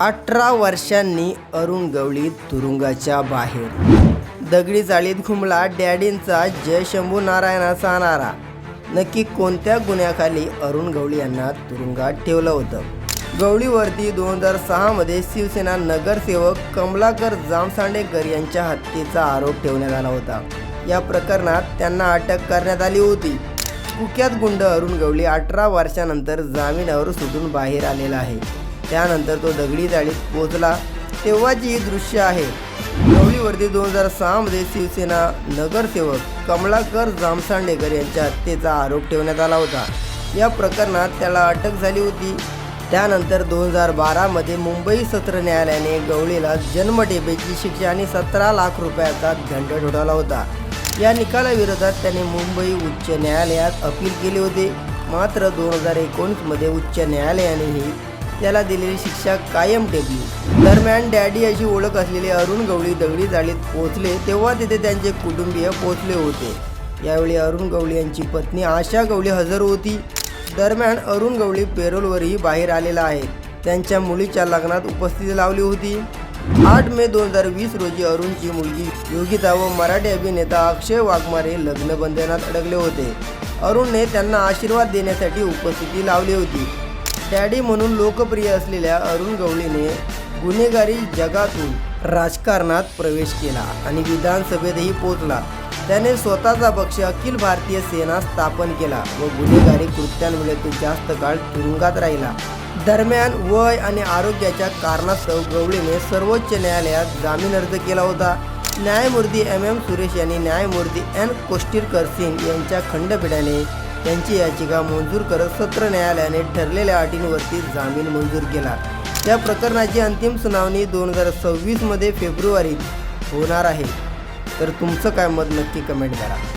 अठरा वर्षांनी अरुण गवळी तुरुंगाच्या बाहेर. दगडी चाळीत घुमला डॅडींचा जय शंभू नारायणाचा नारा नक्की कोणत्या गुन्ह्याखाली अरुण गवळी यांना तुरुंगात ठेवलं होतं? गवळीवरती दोन हजार सहामध्ये शिवसेना नगरसेवक कमलाकर जामसांडेकर यांच्या हत्येचा आरोप ठेवण्यात आला होता. या प्रकरणात त्यांना अटक करण्यात आली होती. कुख्यात गुंड अरुण गवळी अठरा वर्षानंतर जामिनावर सुटून बाहेर आलेला आहे. त्यानंतर तो दगडी जाळीत पोहोचला. तेव्हाची ही दृश्य आहे गवळीवरती दोन हजार सहामध्ये शिवसेना नगरसेवक कमलाकर जामसांडेकर यांच्या हत्येचा आरोप ठेवण्यात आला होता. या प्रकरणात त्याला अटक झाली होती. त्यानंतर दोन हजार बारामध्ये मुंबई सत्र न्यायालयाने गवळीला जन्मठेपेची शिक्षा आणि सतरा लाख रुपयाचा दंड ठोठावला होता. या निकालाविरोधात त्याने मुंबई उच्च न्यायालयात अपील केले होते. मात्र दोन हजार एकोणीसमध्ये उच्च न्यायालयानेही त्याला दिलेली शिक्षा कायम ठेवली. दरम्यान डॅडी अशी ओळख असलेले अरुण गवळी दगडी जाळीत पोहोचले तेव्हा तिथे त्यांचे कुटुंबीय पोहोचले होते. यावेळी अरुण गवळी यांची पत्नी आशा गवळी हजर होती. दरम्यान अरुण गवळी पेरोलवरही बाहेर आलेला आहे. त्यांच्या मुलीच्या लग्नात उपस्थिती लावली होती. आठ मे दोन हजार वीस रोजी अरुणची मुलगी योगिता व मराठी अभिनेता अक्षय वाघमारे लग्नबंधनात अडकले होते. अरुणने त्यांना आशीर्वाद देण्यासाठी उपस्थिती लावली होती. डॅडी म्हणून लोकप्रिय असलेल्या अरुण गवळीने गुन्हेगारी जगातून राजकारणात प्रवेश केला आणि विधानसभेतही पोचला त्याने स्वतःचा पक्ष अखिल भारतीय सेना स्थापन केला व गुन्हेगारी कृत्यांमुळे तो जास्त काळ तुरुंगात राहिला. दरम्यान वय आणि आरोग्याच्या कारणास्तव गवळीने सर्वोच्च न्यायालयात जामीन अर्ज केला होता. न्यायमूर्ती एम एम सुरेश यांनी न्यायमूर्ती एन कोष्टीरकर सिंग यांच्या खंडपीठाने त्यांची याचिका मंजूर करत सत्र न्यायालयाने ठरलेल्या अटींवरती जामीन मंजूर केला. या प्रकरणाची अंतिम सुनावणी दोन हजार सव्वीसमध्ये फेब्रुवारीत होणार आहे. तर तुमचं काय मत नक्की कमेंट करा.